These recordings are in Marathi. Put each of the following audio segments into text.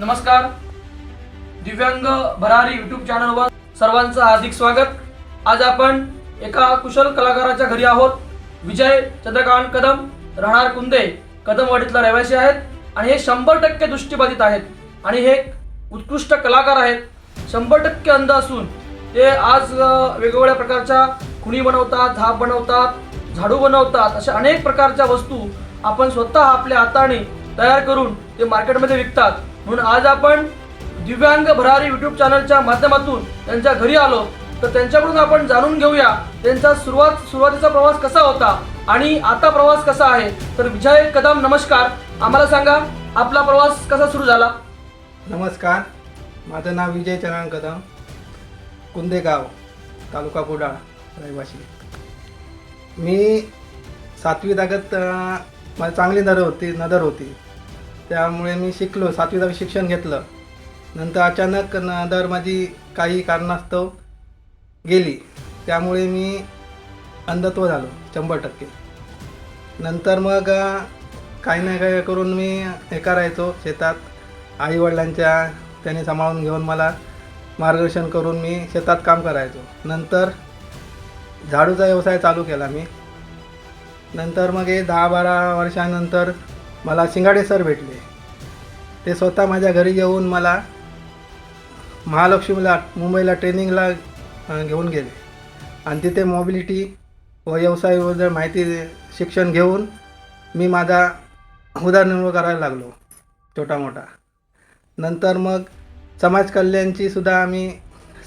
नमस्कार. दिव्यांग भरारी युट्यूब चॅनलवर सर्वांचं हार्दिक स्वागत. आज आपण एका कुशल कलाकाराच्या घरी आहोत. विजय चंद्रकांत कदम राहणार कुंदे कदमवाडीतला रहिवासी आहेत आणि हे शंभर टक्के दृष्टीबाधित आहेत आणि हे उत्कृष्ट कलाकार आहेत. शंभर टक्के अंध असून ते आज वेगवेगळ्या प्रकारच्या खुणी बनवतात झाप बनवतात झाडू बनवतात अशा अनेक प्रकारच्या वस्तू आपण स्वतः आपल्या हाताने तयार करून ते मार्केटमध्ये विकतात. म्हणून आज आपण दिव्यांग भरारी युट्यूब चॅनलच्या माध्यमातून त्यांच्या घरी आलो. तर त्यांच्याकडून आपण जाणून घेऊया त्यांचा सुरुवात सुरुवातीचा प्रवास कसा होता आणि आता प्रवास कसा आहे. तर विजय कदम नमस्कार. आम्हाला सांगा आपला प्रवास कसा सुरू झाला? नमस्कार. माझं नाव विजय चरण कदम कुंदेगाव तालुका कुडाळ रहिवासी. मी सातवी दागत मला चांगली नजर होती नजर होती. त्यामुळे मी शिकलो सातवी शिक्षण घेतलं. नंतर अचानक दर माझी काही कारणास्तव गेली. त्यामुळे मी अंधत्व झालो शंभर टक्के. नंतर मग काही ना काही करून मी हे करायचो शेतात. आईवडिलांच्या त्याने सांभाळून घेऊन मला मार्गदर्शन करून मी शेतात काम करायचो. नंतर झाडूचा व्यवसाय चालू केला मी. नंतर मग हे दहा बारा वर्षानंतर मला शिंगाडे सर भेटले. ते स्वतः माझ्या घरी येऊन मला महालक्ष्मीला मुंबईला ट्रेनिंगला घेऊन गेले. आणि तिथे मोबिलिटी व व्यवसायाबद्दल माहिती शिक्षण घेऊन मी माझा उदरनिर्वाह करायला लागलो छोटा मोठा नंतर मग समाज कल्याणची सुद्धा आम्ही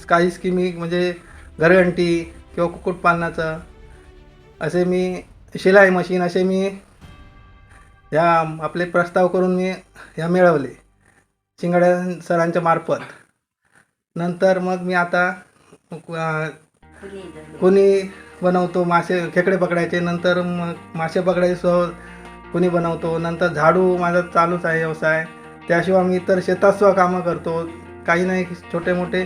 काही स्कीमी म्हणजे घरघंटी किंवा कुक्कुटपालनाचं असे मी शिलाई मशीन असे मी ह्या आपले प्रस्ताव करून मी ह्या मिळवले. शिंगाड्या सरांच्या मार्फत. नंतर मग मी आता अं, कोणी बनवतो मासे खेकडे पकडायचे नंतर मग मासे पकडायचे सो कुणी बनवतो नंतर झाडू माझा चालूच आहे व्यवसाय. त्याशिवाय मी इतर शेतातसुद्धा कामं करतो काही नाही छोटे मोठे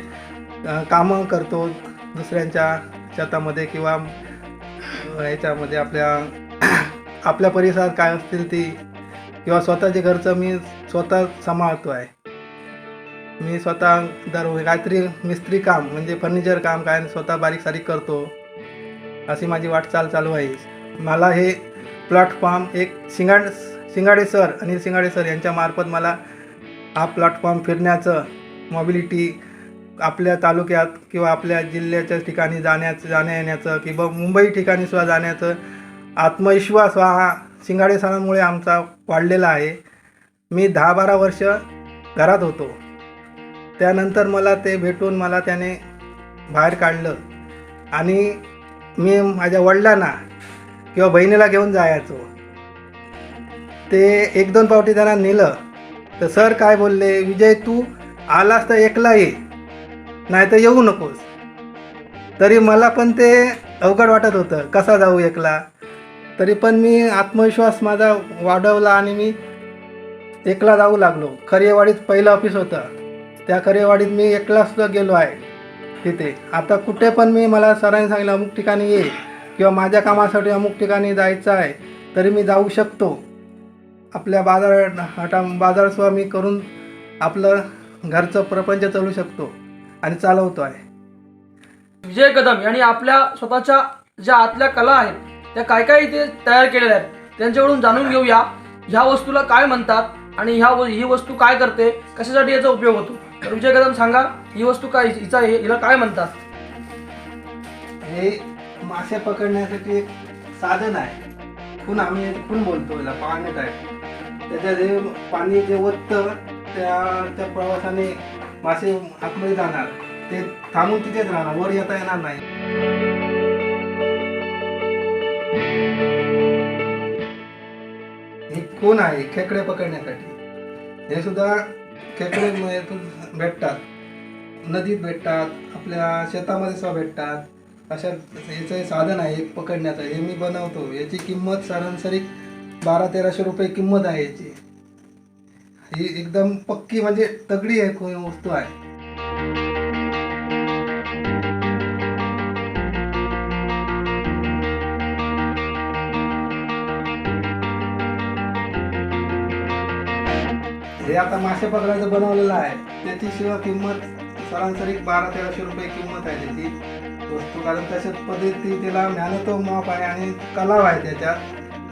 कामं करतो दुसऱ्यांच्या शेतामध्ये किंवा याच्यामध्ये आपल्या आपल्या परिसरात काय असतील ते. किंवा स्वतःचे घरचं मी स्वतः सांभाळतो आहे. मी स्वतः दर रात्री मिस्त्री काम म्हणजे फर्निचर काम काय स्वतः बारीक सारीक करतो. अशी माझी वाटचाल चालू आहे. मला हे प्लॅटफॉर्म एक शिंगाड शिंगाडे सर अनिल शिंगाडे सर यांच्यामार्फत मला हा प्लॅटफॉर्म फिरण्याचं मॉबिलिटी आपल्या तालुक्यात किंवा आपल्या जिल्ह्याच्या ठिकाणी जाण्याचं जाण्या येण्याचं किंवा मुंबई ठिकाणी सुद्धा जाण्याचं आत्मविश्वास हा शिंगाडे सणामुळे आमचा वाढलेला आहे. मी दहा बारा वर्ष घरात होतो. त्यानंतर मला ते भेटून मला त्याने बाहेर काढलं. आणि मी माझ्या वडिलांना किंवा बहिणीला घेऊन जायचो. ते एक दोन पावटी त्यांना नेलं. तर सर काय बोलले विजय तू आलास तर एकला ये नाही तर येऊ नकोस. तरी मला पण ते अवघड वाटत होतं. कसा जाऊ एकला? तरी पण मी आत्मविश्वास माझा वाढवला आणि मी एकला जाऊ लागलो. खरेवाडीत पहिलं ऑफिस होतं. त्या खरेवाडीत मी एकला सुद्धा गेलो आहे तिथे. आता कुठे पण मी मला सरांनी सांगितलं अमुक ठिकाणी ये किंवा माझ्या कामासाठी अमुक ठिकाणी जायचं आहे तरी मी जाऊ शकतो. आपल्या बाजार हटा बाजारसुद्धा मी करून आपलं घरचं प्रपंच चालू शकतो आणि चालवतो आहे. विजय कदम यांनी आपल्या स्वतःच्या ज्या आतल्या कला आहेत त्या काय काय इथे तयार केलेल्या आहेत त्यांच्याकडून जाणून घेऊया ह्या वस्तूला काय म्हणतात आणि ह्या ही वस्तू काय करते कशासाठी याचा उपयोग होतो. तर विजय कदम सांगा ही वस्तू काय हिचा हिला काय म्हणतात? हे मासे पकडण्यासाठी एक साधन आहे. खून आम्ही खून बोलतो याला पाणी आहे. त्याच्यात जे पाणी जे ओततं त्या त्या प्रवासाने मासे आतमध्ये जाणार. ते थांबून तिथेच राहणार वर येता येणार नाही. खून आहे खेकडे पकडण्यासाठी. हे सुद्धा खेकडे भेटतात. नदीत भेटतात आपल्या शेतामध्ये सुद्धा भेटतात. अशा याचं साधन आहे एक पकडण्याचं. हे मी बनवतो. याची किंमत सरासरी बारा तेराशे रुपये किंमत आहे याची. ही एकदम पक्की म्हणजे तगडी आहे वस्तू आहे. हे आता मासे पकडायचं बनवलेलं आहे. त्याची शिवाय किंमत सरासरी बारा तेराशे रुपये किंमत आहे त्याची. वस्तू कारण तशाच पद्धती त्याला मेहनत माप आहे आणि कलाव आहे त्याच्यात.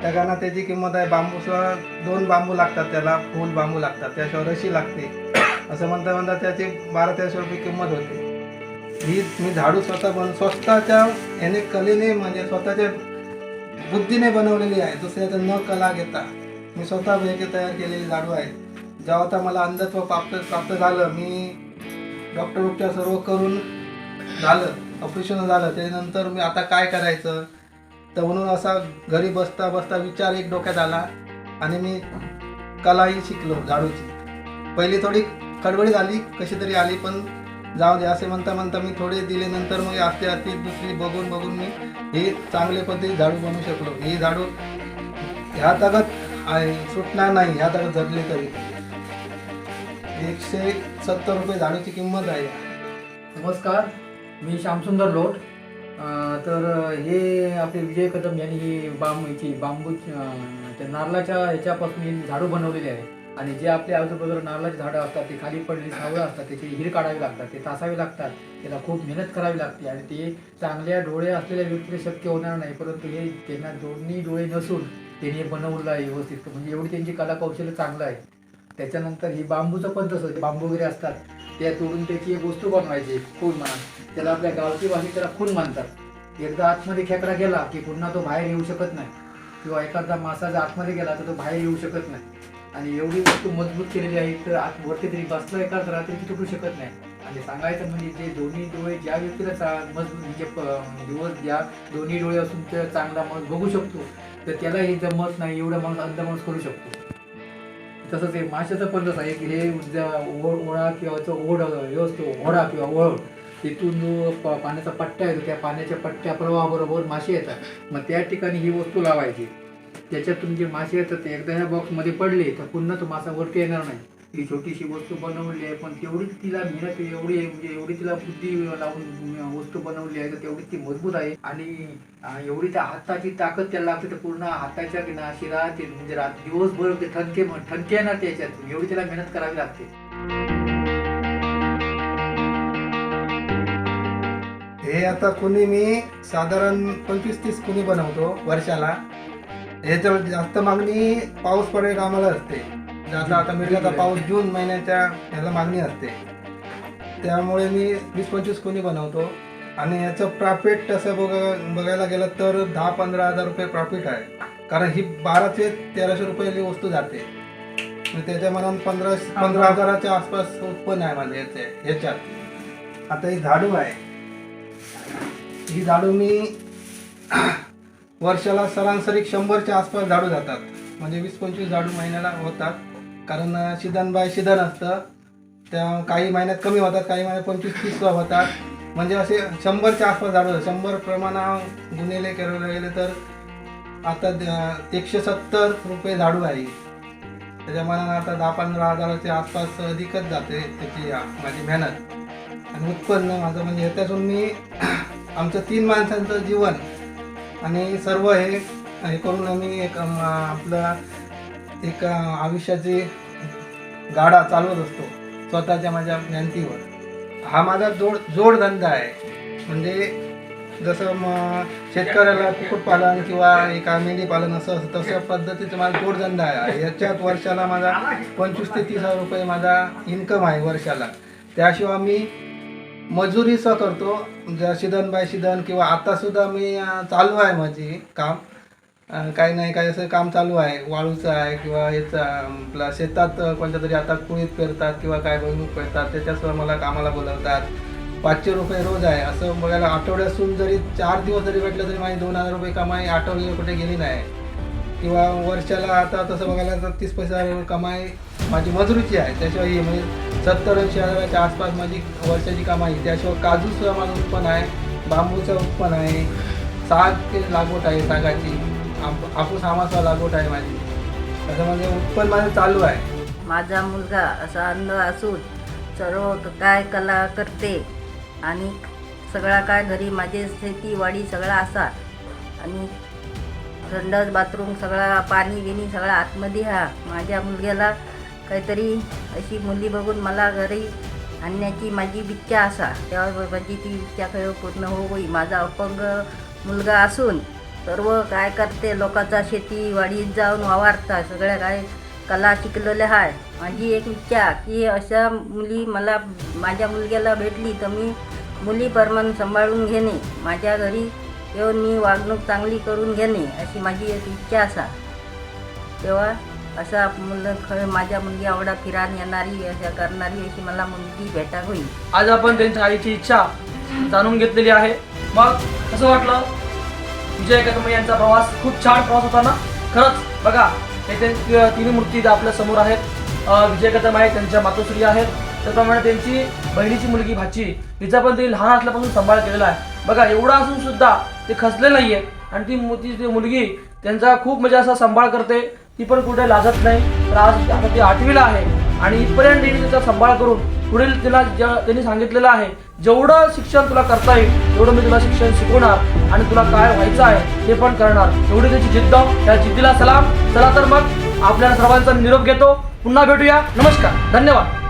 त्या त्याची किंमत आहे. बांबूसह दोन बांबू लागतात त्याला फूल बांबू लागतात. त्याशिवाय रशी लागते. असं म्हणता म्हणता त्याची बारा तेराशे रुपये किंमत होते. ही मी झाडू स्वतः बन स्वतःच्या याने कलेने म्हणजे स्वतःच्या बुद्धीने बनवलेली आहे. दुसऱ्याचं न कला घेता मी स्वतः वेगळे तयार केलेली झाडू आहे. जेव्हा आता मला अंधत्व प्राप्त प्राप्त झालं. मी डॉक्टर उपचार सर्व करून झालं. ऑपरेशन झालं. त्यानंतर मी आता काय करायचं? तर म्हणून असा घरी बसता बसता विचार एक डोक्यात आला आणि मी कलाही शिकलो झाडूची. पहिली थोडी खडबडी झाली कशी तरी आली पण जाऊ दे असे म्हणता म्हणता मी थोडे दिलेनंतर मग आस्ते आस्ते दुसरी बघून बघून मी हे चांगले पद्धती झाडू बनवू शकलो. हे झाडू ह्या ताकद आहे सुटणार नाही ह्या ताकद जगले तरी. एकशे सत्तर रुपये झाडूची किंमत आहे. नमस्कार मी श्यामसुंदर लोट. तर हे आपले विजय कदम यांनी ही बांब याची बांबू त्या नारळाच्या ह्याच्यापासून ही झाडू बनवलेली आहे आणि जे आपले आजूबाजूला नारळाची झाडं असतात ते खाली पडलेली सावळं असतात त्याची हिर काढावी लागतात ते तासावे लागतात त्याला खूप मेहनत करावी लागते आणि ते चांगल्या डोळे असलेल्या व्यक्तीला शक्य होणार नाही परंतु हे त्यांना दोन्ही डोळे नसून त्यांनी हे बनवलं आहे व्यवस्थित. म्हणजे एवढी त्यांची कला कौशल्य चांगलं आहे. त्याच्यानंतर ही बांबूचं पण तसं बांबू वगैरे असतात त्या तोडून त्याची एक वस्तू बनवायची खून म्हणा. त्याला आपल्या गावची भाषेत त्याला खून म्हणतात. एकदा आतमध्ये खेकडा गेला की पुन्हा तो बाहेर येऊ शकत नाही. किंवा एखादा मासा जर आतमध्ये गेला तर तो बाहेर येऊ शकत नाही. आणि एवढी वस्तू मजबूत केलेली आहे तर आत वरती तरी बसलं एकाच रात्री की तुटू शकत नाही. आणि सांगायचं म्हणजे जे दोन्ही डोळे ज्या व्यक्तीला चा- मजबूत म्हणजे दिवस ज्या दोन्ही डोळे असून तर चांगला माणूस बघू शकतो तर त्याला हे जमत नाही एवढा माणूस अंध माणूस करू शकतो. तसंच हे माशाचं पण तसं आहे की हे ज्या ओढ ओळा किंवा ओढ हे असतो ओढा किंवा ओळ तिथून जो प- पाण्याचा पट्टा येतो त्या पाण्याच्या पट्ट्या प्रवाहाबरोबर मासे येतात. मग त्या ठिकाणी ही वस्तू लावायची. त्याच्यातून जे मासे येतात ते एकदा ह्या बॉक्समध्ये पडले तर पुन्हा तो मासा वरती येणार नाही. ही छोटीशी वस्तू बनवली आहे पण तेवढीच तिला मेहनत एवढी आहे म्हणजे एवढी तिला बुद्धी लावून वस्तू बनवली आहे तर तेवढी ती मजबूत आहे. आणि एवढी त्या हाताची ताकद त्याला लागते तर पूर्ण हाताच्या ना शिरा ते म्हणजे रात दिवसभर ते ठणके ठणके ना त्याच्यात एवढी त्याला मेहनत करावी लागते. हे आता कुणी मी साधारण पंचवीस तीस कुणी बनवतो वर्षाला. ह्याच्यावर जास्त मागणी पाऊस पडेल आम्हाला असते. आता आता मिरगाचा पाऊस जून महिन्याच्या ह्याला मागणी असते. त्यामुळे मी वीस पंचवीस कुणी बनवतो. आणि याचं प्रॉफिट तसं बघ बघायला गेलं तर दहा पंधरा हजार रुपये प्रॉफिट आहे. कारण ही बाराशे तेराशे रुपयाची वस्तू जाते. त्याच्या मनात पंधरा पंधरा हजाराच्या आसपास उत्पन्न आहे माझं याचे ह्याच्यात आता ही झाडू आहे. ही झाडू मी वर्षाला सरासरी शंभरच्या आसपास झाडू जातात. म्हणजे वीस पंचवीस झाडू महिन्याला होतात. कारण शिदन बाय शिदन असतं. त्या काही महिन्यात कमी होतात काही महिन्यात पंचवीस तीस होतात. म्हणजे असे शंभरच्या आसपास झाडू शंभर प्रमाणा गुन्हेले करायला गेले तर आता एकशे सत्तर रुपये झाडू आहे. त्याच्या मनानं आता दहा पंधरा हजाराच्या आसपास अधिकच जाते त्याची माझी मेहनत. आणि उत्पन्न माझं म्हणजे ह्याच्यातून मी आमचं तीन माणसांचं जीवन आणि सर्व हे हे करून आम्ही एक आपलं एक आयुष्याची गाडा चालवत असतो स्वतःच्या माझ्या ज्ञानतीवर. हा माझा जोड जोडधंदा आहे. म्हणजे जसं मग शेतकऱ्याला कुक्कुटपालन किंवा एका मेंढीपालन असं असं असतं तशा पद्धतीचा माझा जोडधंदा आहे. याच्यात वर्षाला माझा पंचवीस ते तीस हजार रुपये माझा इन्कम आहे वर्षाला. त्याशिवाय मी मजुरीचं करतो. ज्या शिदन बाय शिदन किंवा आतासुद्धा मी चालू आहे माझी काम. काही नाही काही असं काम चालू आहे. वाळूचं आहे किंवा याचं आपलं शेतात कोणत्या तरी आता कुळीत पेरतात किंवा काय भुईमुग पेरतात त्याच्यासह मला कामाला बोलवतात. पाचशे रुपये रोज आहे. असं बघायला आठवड्यासून जरी चार दिवस जरी भेटलं तरी माझी दोन हजार रुपये कमाई आठवडी कुठे गेली नाही. किंवा वर्षाला आता तसं बघायला तर तीस पैसा कमाई माझी मजुरीची आहे. त्याशिवाय म्हणजे सत्तर ऐंशी हजाराच्या आसपास माझी वर्षाची कमाई त्याशिवाय काजूचं माझं उत्पन्न आहे. बांबूचं उत्पन्न आहे. साग लागवड आहे सागाची. हापूस आमाचा लागवड आहे माझी. असं म्हणजे उत्पन्न माझं चालू आहे. माझा मुलगा असा अंध असून सर्व काय कला करते आणि सगळा काय घरी माझे शेतीवाडी सगळा असा. आणि थंडच बाथरूम सगळा पाणी बिणी सगळा आतमध्ये हा. माझ्या मुलग्याला काहीतरी अशी मुली बघून मला घरी आणण्याची माझी इच्छा असा. तेव्हा माझी ती इच्छा खेळ पूर्ण हो होई माझा अपंग मुलगा असून सर्व काय करते लोकांचा शेती वाडीत जाऊन वावरता सगळ्या काय कला शिकलेल्या आहे माझी एक इच्छा की अशा मुली मला माझ्या मुलग्याला भेटली तर मी मुली परमान सांभाळून घेणे माझ्या घरी येऊन मी वागणूक चांगली करून घेणे अशी माझी एक इच्छा असा. तेव्हा असा मुलं खरं माझ्या मुलगी आवडा फिरान येणारी अशा करणारी अशी मला मुलगी भेटा होईल आज आपण त्यांच्या आईची इच्छा जाणून घेतलेली आहे. मग कसं वाटलं? विजय कदम यांचा प्रवास खूप छान प्रवास होता ना? खरंच बघा येथे तिन्ही मूर्ती आपल्यासमोर आहेत. विजय कदम आहे त्यांच्या मातोश्री आहेत. त्याप्रमाणे त्यांची बहिणीची मुलगी भाची हिचा पण त्यांनी लहान असल्यापासून सांभाळ केलेला आहे. बघा एवढा असून सुद्धा ते खचले नाही आहे आणि ती मु- ती मुलगी त्यांचा खूप म्हणजे असा सांभाळ करते. ती पण कुठे लाजत नाही. तर आज आता ती आठवीला आहे. आणि इथपर्यंत तिने तिचा सांभाळ करून पुढील तिला ज्या त्यांनी सांगितलेलं आहे जेवढं शिक्षण तुला करता येईल तेवढं मी तुला शिक्षण शिकवणार आणि तुला काय व्हायचं आहे ते पण करणार. एवढी त्याची जिद्द त्या जिद्दीला सलाम. चला तर मग आपल्या सर्वांचा निरोप घेतो. पुन्हा भेटूया. नमस्कार. धन्यवाद.